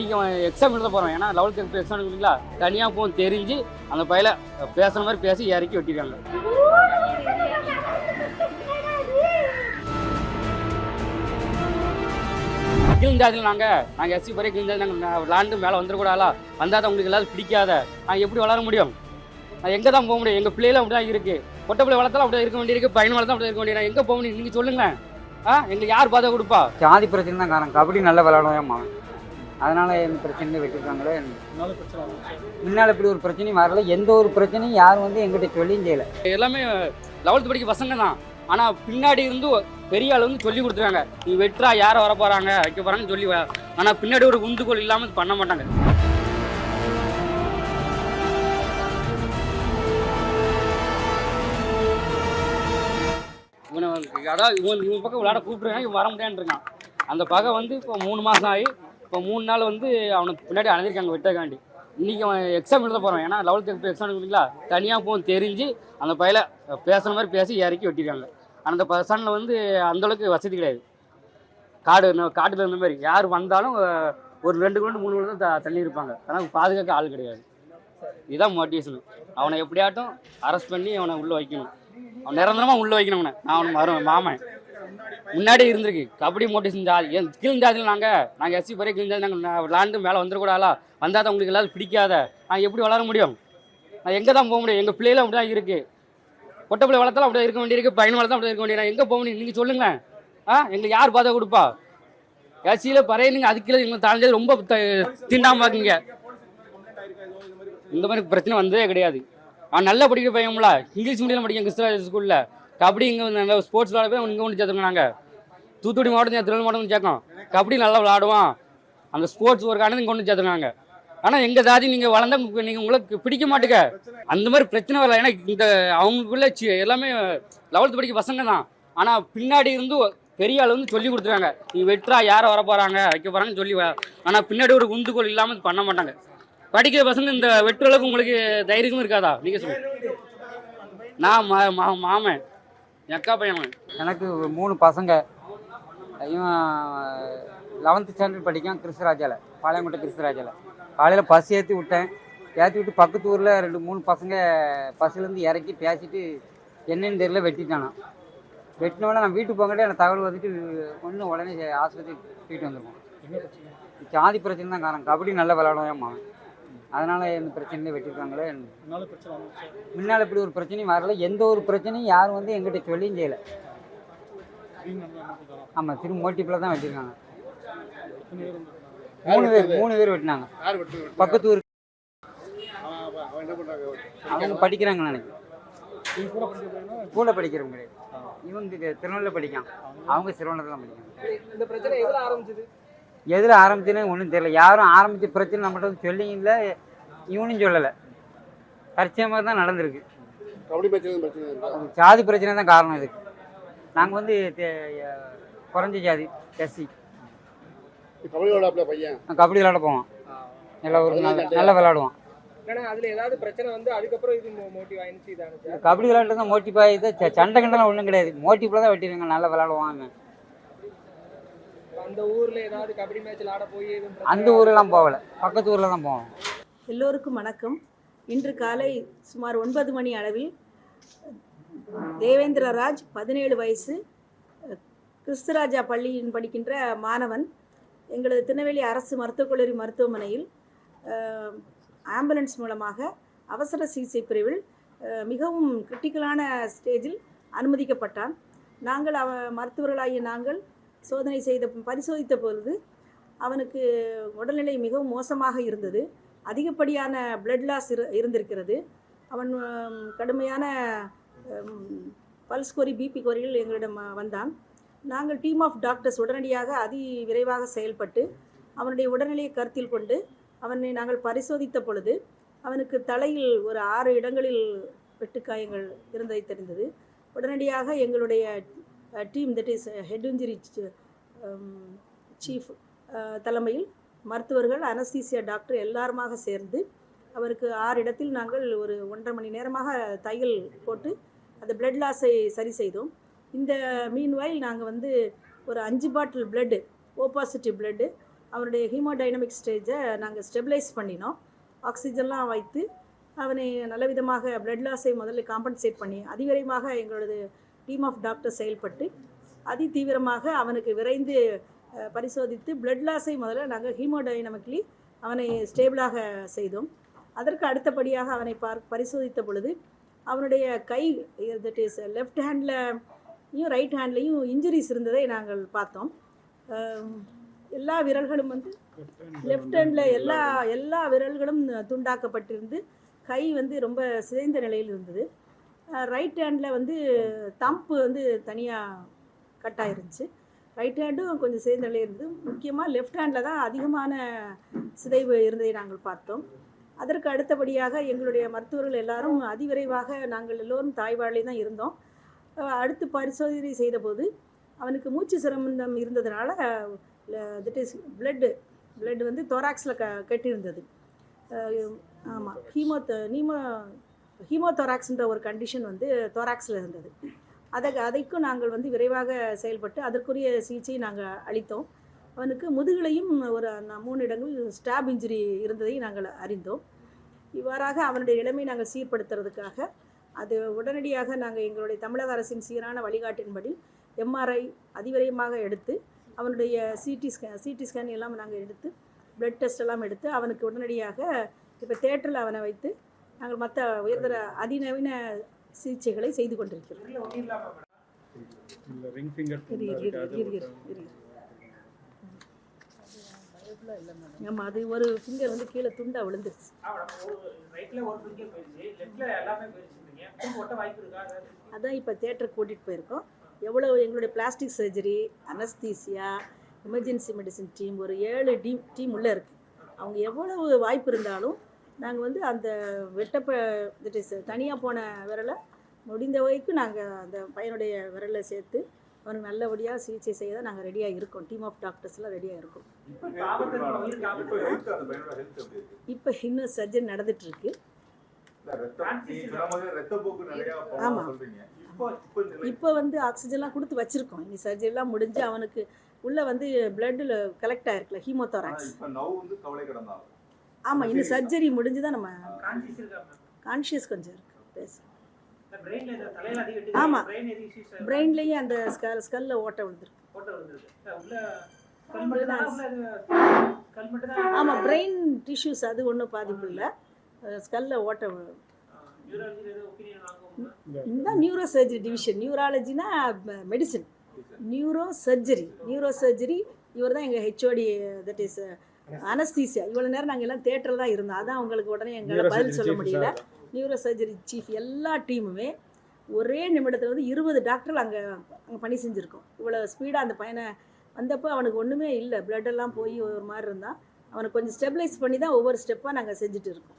இன்றைக்கி அவன் எக்ஸாம் எழுத போகிறான் ஏன்னா லெவல்த்து எக்ஸாம் எழுதுங்களா தனியாக போகும் தெரிஞ்சு அந்த பையில பேசுகிற மாதிரி பேசி இறக்கி வெட்டிருக்காங்க. கிழிஞ்சாதில் நாங்கள் நாங்கள் எஸ்சி பறைய கிழிஞ்சாது நாங்கள் விளாண்டு மேலே வந்துடக்கூடாதா? வந்தால் தான் உங்களுக்கு எல்லாரும் பிடிக்காத. நான் எப்படி வளர முடியும்? நான் எங்கே தான் போக முடியும்? எங்கள் பிள்ளைகளும் அப்படி தான் இருக்குது பொட்டை பிள்ளை வளர்த்தாலும் அப்படி இருக்க வேண்டியிருக்கு. பையன் வளர்த்தா அப்படி இருக்க வேண்டியது எங்கே போக முடியும்? நீங்கள் சொல்லுங்களேன். ஆ எங்களுக்கு யார் பாதை கொடுப்பா? ஜாதி பிரச்சனை தான் காரணம். கபடி நல்லா விளாடுவேன் மாவன் அதனால எந்த பிரச்சனையும் வச்சிருக்காங்களே முன்னால் இப்படி ஒரு பிரச்சனையும் வரல. எந்த ஒரு பிரச்சனையும் யாரும் வந்து எங்கிட்ட சொல்லியும் செய்யலை. எல்லாமே லெவல்த்து படிக்க பசங்க தான். ஆனால் பின்னாடி இருந்து பெரிய ஆள் வந்து சொல்லி கொடுத்துருக்காங்க. நீ வெட்டுறா யாரை வர போகிறாங்க வைக்க போகிறாங்கன்னு சொல்லி ஆனால் பின்னாடி ஒரு உந்துகோல் இல்லாமல் பண்ண மாட்டாங்க. இவனை அதாவது இவன் இவன் பக்கம் விளையாட கூப்பிட்ருக்காங்க இவன் வர முடியான்னு இருக்கான். அந்த பகை வந்து இப்போ மூணு மாதம் ஆகி இப்போ மூணு நாள் வந்து அவனுக்கு பின்னாடி அணைஞ்சிருக்காங்க வெட்டக்காண்டி. இன்றைக்கி அவன் எக்ஸாம் எழுத போகிறான் ஏன்னா லெவல்த்து எக்ஸாம் எழுதுங்களா தனியாக போகும் தெரிஞ்சு அந்த பையில பேசுகிற மாதிரி பேசி இறக்கி வெட்டிருக்காங்க. அந்த பசனில் வந்து அந்தளவுக்கு வசதி கிடையாது. காடு காட்டில் இருந்த மாதிரி. யார் வந்தாலும் ஒரு ரெண்டு கிலோமீட்டர் மூணு கிலோமீட்டர் தான் தண்ணி தள்ளி இருப்பாங்க. ஆனால் பாதுகாக்க ஆள் கிடையாது. இதுதான் மோட்டிவேஷன் அவனை எப்படியாட்டும் அரெஸ்ட் பண்ணி அவனை உள்ளே வைக்கணும். அவன் நிரந்தரமாக உள்ளே வைக்கணும் அவனை. நான் அவனை மாமன். முன்னாடி இருந்திருக்கு. கபடி மோட்டிவேஷன் ஜாதி என் கீழ் ஜாதியில் நாங்கள் நாங்கள் எஸ்சி பறைய கீழ் ஜாதி நாங்கள் விளாண்டு மேலே வந்துடக்கூடாதா வந்தால் தான் உங்களுக்கு எல்லாரும் பிடிக்காத. நாங்கள் எப்படி வளர முடியும்? நான் எங்கே தான் போக முடியும்? எங்கள் பிள்ளைகளும் அப்படி தான் இருக்குது பொட்டை பிள்ளை வளர்த்தாலும் அப்படியே இருக்க வேண்டியிருக்கு. பையன் வளர்த்தாலும் அப்படியே இருக்க வேண்டியது எங்கே போக முடியும்? நீங்கள் சொல்லுங்களேன். ஆ எங்களுக்கு யார் பார்த்தா கொடுப்பா? எஸ்சியில் பறைய நீங்கள் அதுக்கீழே எங்களை தாழ்ந்தது ரொம்ப த- தீண்டாம இந்த மாதிரி பிரச்சனை வந்ததே கிடையாது. அவன் நல்லா படிக்கிற பையன்ல இங்கிலீஷ் மீடியம் படிக்க கிறிஸ்தவ ஸ்கூலில் கபடி இங்கே நாங்கள் ஸ்போர்ட்ஸ் விளாட போய் இங்கே கொண்டு சேர்த்துருங்க நாங்கள் தூத்துக்குடி மாவட்டம் திருவள்ளூர் மாவட்டம் சேர்க்கோம் கபடி நல்லா விளாடுவான் அந்த ஸ்போர்ட்ஸ் ஒரு காரணம் இங்கே வந்து சேர்த்துருக்காங்க. ஆனால் எங்கள் ஜாதி நீங்கள் வளர்ந்தா நீங்கள் உங்களுக்கு பிடிக்க மாட்டுக்க அந்த மாதிரி பிரச்சனை வரல. ஏன்னா இந்த அவங்களுக்குள்ள எல்லாமே லெவல்த்து படிக்க பசங்க தான். ஆனால் பின்னாடி இருந்து பெரிய ஆள் வந்து சொல்லி கொடுத்துருக்காங்க. நீ வெட்டுறா யார் வர போகிறாங்க வைக்க போகிறாங்கன்னு சொல்லி ஆனால் பின்னாடி ஒரு உந்துகோல் இல்லாமல் பண்ண மாட்டாங்க. படிக்கிற பசங்க இந்த வெட்டுற அளவுக்கு உங்களுக்கு தைரியமும் இருக்காதா? நீங்கள் சொல்லுங்கள் நான் மா மா- மாமன். அக்கா பையன் எனக்கு மூணு பசங்க. இவன் லெவன்த்து ஸ்டாண்டர்ட் படிக்கான் கிறிஸ்தராஜால பாளையங்கோட்டை கிறிஸ்தராஜால காலையில் பஸ் ஏற்றி விட்டேன். ஏற்றி விட்டு பக்கத்து ஊரில் ரெண்டு மூணு பசங்க பஸ்ஸுலேருந்து இறக்கி பேசிட்டு என்னன்னு தெரியல வெட்டிட்டானான் வெட்டினோடனே நான் வீட்டுக்கு போங்கிட்டே எனக்கு தகவல் வந்துட்டு ஒன்று உடனே ஆஸ்பத்திரி தூக்கிட்டு வந்துருக்கோம் ஜாதி பிரச்சனை தான் காரணம். கபடி நல்லா விளாடுவேன் மாவன் அதனால எந்த பிரச்சனையும் வெட்டியிருக்காங்களே முன்னால் இப்படி ஒரு பிரச்சனையும் வரல. எந்த ஒரு பிரச்சனையும் யாரும் வந்து எங்கிட்ட சொல்லியும் செய்யலை. ஆமாம் திரும்ப மோட்டிப்பில் தான் வச்சுருக்காங்க மூணு பேர் மூணு பேர் வெட்டினாங்க. பக்கத்து ஊர் அவங்க படிக்கிறாங்க நினைக்கிறேன் கூட படிக்கிறவங்க கிடையாது. இவங்க திருநெல்வேலியில் படிக்கான். அவங்க சிறுவனத்தில் தான் படிக்காங்க. இந்த பிரச்சனை எதுல ஆரம்பிச்சது? எதில் ஆரம்பிச்சுன்னு ஒன்றும் தெரியல. யாரும் ஆரம்பித்த பிரச்சனை நம்மகிட்ட வந்து சொல்லியும் இல்லை இவனும் சொல்லலை. தற்சயமாக தான் நடந்திருக்கு. ஜாதி பிரச்சனை தான் காரணம் இதுக்கு. நாங்கள் வந்து குறைஞ்ச ஜாதி எஸ்சி கபடி விளையாடுற பையன். கபடி விளாட போவோம் நல்லா ஒரு நல்ல நல்லா விளாடுவோம் ஏன்னா அதுல ஏதாவது பிரச்சனை வந்து அதுக்கப்புறம் இது மோட்டிவ் ஆயிடுச்சு இதானுச்சு கபடி விளாட்டு தான் மோட்டிவ் ஆகிது சண்டை கண்டெல்லாம் ஒன்றும் கிடையாது. மோட்டிவில் தான் வெட்டிடுங்க நல்லா விளாடுவான் அவன். அந்த ஊர்ல ஏதாவது கபடி மேட்ச் ஆட போய் அந்த ஊரெல்லாம் போகல. பக்கத்து ஊரில் தான் போவோம். எல்லோருக்கும் வணக்கம். இன்று காலை சுமார் ஒன்பது மணி அளவில் தேவேந்திர ராஜ் பதினேழு வயசு கிறிஸ்துராஜா பள்ளியில் படிக்கின்ற மாணவன் எங்களது திருநெல்வேலி அரசு மருத்துவக் கல்லூரி மருத்துவமனையில் ஆம்புலன்ஸ் மூலமாக அவசர சிகிச்சை பிரிவில் மிகவும் கிரிட்டிக்கலான ஸ்டேஜில் அனுமதிக்கப்பட்டான். நாங்கள் அவ மருத்துவர்களாகிய நாங்கள் சோதனை செய்த பரிசோதித்த பொழுது அவனுக்கு உடல்நிலை மிகவும் மோசமாக இருந்தது. அதிகப்படியான பிளட் லாஸ் இரு இருந்திருக்கிறது. அவன் கடுமையான பல்ஸ் கோரி பிபி கோரிகள் எங்களிடம் வந்தான். நாங்கள் டீம் ஆஃப் டாக்டர்ஸ் உடனடியாக அதி விரைவாக செயல்பட்டு அவனுடைய உடல்நிலையை கருத்தில் கொண்டு அவனை நாங்கள் பரிசோதித்த பொழுது அவனுக்கு தலையில் ஒரு ஆறு இடங்களில் வெட்டுக்காயங்கள் இருந்ததை தெரிந்தது. உடனடியாக எங்களுடைய team that is head injury chief தலைமையில் மருத்துவர்கள் அனஸ்தீசியா டாக்டர் எல்லாருமாக சேர்ந்து அவருக்கு ஆறு இடத்தில் நாங்கள் ஒரு ஒன்றரை மணி நேரமாக தையல் போட்டு அந்த பிளட் லாஸை சரி செய்தோம். இந்த மீன்வாயில் நாங்கள் வந்து ஒரு அஞ்சு bottle blood O positive blood அவருடைய ஹீமோடைனமிக் ஸ்டேஜை நாங்கள் ஸ்டெபிலைஸ் பண்ணினோம். ஆக்சிஜன்லாம் வைத்து அவனை நல்ல விதமாக பிளட் லாஸை முதல்ல காம்பன்சேட் பண்ணி அதிவிரைவாக எங்களது டீம் ஆஃப் டாக்டர் செயல்பட்டு அதி தீவிரமாக அவனுக்கு விரைந்து பரிசோதித்து பிளட் லாஸை முதல்ல நாங்கள் ஹீமோடைனமிக்லி அவனை ஸ்டேபிளாக செய்தோம். அதற்கு அடுத்தபடியாக அவனை பார் பரிசோதித்த பொழுது அவனுடைய கை தட் இஸ் லெஃப்ட் ஹேண்ட்லையும் ரைட் ஹேண்ட்லேயும் இன்ஜுரிஸ் இருந்ததை நாங்கள் பார்த்தோம். எல்லா விரல்களும் வந்து லெஃப்ட் ஹேண்டில் எல்லா எல்லா விரல்களும் துண்டாக்கப்பட்டிருந்து கை வந்து ரொம்ப சிதைந்த நிலையில் இருந்தது. ரைட் ஹேண்டில் வந்து தம்பு வந்து தனியாக கட் ஆயிருந்துச்சு. ரைட் ஹேண்டும் கொஞ்சம் சிதைந்த நிலையில் இருந்தது முக்கியமாக லெஃப்ட் ஹேண்டில் தான் அதிகமான சிதைவு இருந்ததை நாங்கள் பார்த்தோம். அதற்கு அடுத்தபடியாக எங்களுடைய மருத்துவர்கள் எல்லாரும் அதிவிரைவாக நாங்கள் எல்லோரும் தாய்வாழை தான் இருந்தோம். அடுத்து பரிசோதனை செய்தபோது அவனுக்கு மூச்சு சிரமந்தம் இருந்ததுனால தட் இஸ் பிளட்டு பிளட் வந்து தொராக்ஸில் க கெட்டிருந்தது ஆமாம் ஹீமோ நீமோ ஹீமோதொராக்ஸ்ன்ற ஒரு கண்டிஷன் வந்து தொராக்ஸில் இருந்தது. அதை அதைக்கும் நாங்கள் வந்து விரைவாக செயல்பட்டு அதற்குரிய சிகிச்சையை நாங்கள் அளித்தோம். அவனுக்கு முதுகிலையும் ஒரு மூணு இடங்கள் ஸ்டாப் இன்ஜுரி இருந்ததை நாங்கள் அறிந்தோம். இவ்வாறாக அவனுடைய நிலைமை நாங்கள் சீர்படுத்துறதுக்காக அது உடனடியாக நாங்கள் எங்களுடைய தமிழக அரசின் சீரான வழிகாட்டின்படி எம்ஆர்ஐ அதிவிரயமாக எடுத்து அவனுடைய சிடி ஸ்கேன் சிடி ஸ்கேன் எல்லாம் நாங்கள் எடுத்து பிளட் டெஸ்ட் எல்லாம் எடுத்து அவனுக்கு உடனடியாக இப்போ தேட்டரில் அவனை வைத்து நாங்கள் மற்ற உயர்தர அதிநவீன சிகிச்சைகளை செய்து கொண்டிருக்கிறோம். ஆமாம் அது ஒரு ஃபிங்கர் வந்து கீழே துண்டா விழுந்துருச்சு. அதான் இப்போ தேட்டருக்கு கூட்டிகிட்டு போயிருக்கோம். எவ்வளோ எங்களுடைய plastic surgery anaesthesia emergency medicine team ஒரு ஏழு டீம் டீம் உள்ளே இருக்குது அவங்க எவ்வளவு வாய்ப்பு இருந்தாலும் நாங்கள் வந்து அந்த வெட்டப்ப தட் இஸ் தனியாக போன விரலை முடிந்த வரைக்கும் நாங்கள் அந்த பையனுடைய விரலை சேர்த்து அவனுக்கு நல்லபடியாக சிகிச்சை செய்ய தான் நாங்கள் ரெடியாக இருக்கோம். டீம் ஆஃப் டாக்டர்ஸ்லாம் ரெடியாக இருக்கோம். இப்ப இன்னும் சர்ஜரி நடந்துட்டுருக்கு இல்ல, ரத்தம் நீங்க சொன்ன மாதிரி ரத்தப்போக்கு நிறைய போகும்னு ஆமா. சொல்றீங்க. இப்போ வந்து ஆக்சிஜன்லாம் கொடுத்து வச்சுருக்கோம். இனி சர்ஜரிலாம் முடிஞ்சு அவனுக்கு உள்ளே வந்து பிளட்டில் கலெக்ட் ஆயிருக்குல்ல ஆனா ஹீமோதோராக்ஸ் ஆமாம் இன்னும் சர்ஜரி முடிஞ்சு தான் நம்ம கான்ஷியஸ் கொஞ்சம் இருக்கு. பேச. பிரெயின்ல இந்த தலையில அதிக ஆமா. பிரெயின் எது இஷ்யூஸ் பிரெயின்லேயும் அந்த ஸ்கல் ஸ்கல்ல ஓட்ட விழுந்துருக்கு. ஆமாம் பிரெயின் டிஷ்யூஸ் அது ஒன்றும் பாதிப்பு இல்லை ஸ்கல்ல ஓட்ட இந்த நியூரோ சர்ஜரி டிவிஷன் நியூராலஜினா medicine neuro surgery neuro surgery இவர் தான் எங்கள் ஹெச்ஓடி தட் இஸ் அனஸ்தீசியா இவ்வளோ நேரம் நாங்கள் எல்லாம் தேட்டரில் தான் இருந்தோம். அதான் உங்களுக்கு உடனே எங்களால் பதில் சொல்ல முடியல. நியூரோ சர்ஜரி சீஃப் எல்லா டீமுமே ஒரே நிமிடத்தில் வந்து இருபது டாக்டர்கள் அங்கே அங்கே பணி செஞ்சுருக்கோம். இவ்வளோ ஸ்பீடாக அந்த பையனை வந்தப்போ அவனுக்கு ஒன்றுமே இல்லை. Blood எல்லாம் போய் ஒரு மாதிரி இருந்தான் அவனை கொஞ்சம் ஸ்டெபிளைஸ் பண்ணி தான் ஒவ்வொரு ஸ்டெப்பாக நாங்கள் செஞ்சுட்டு இருக்கோம்.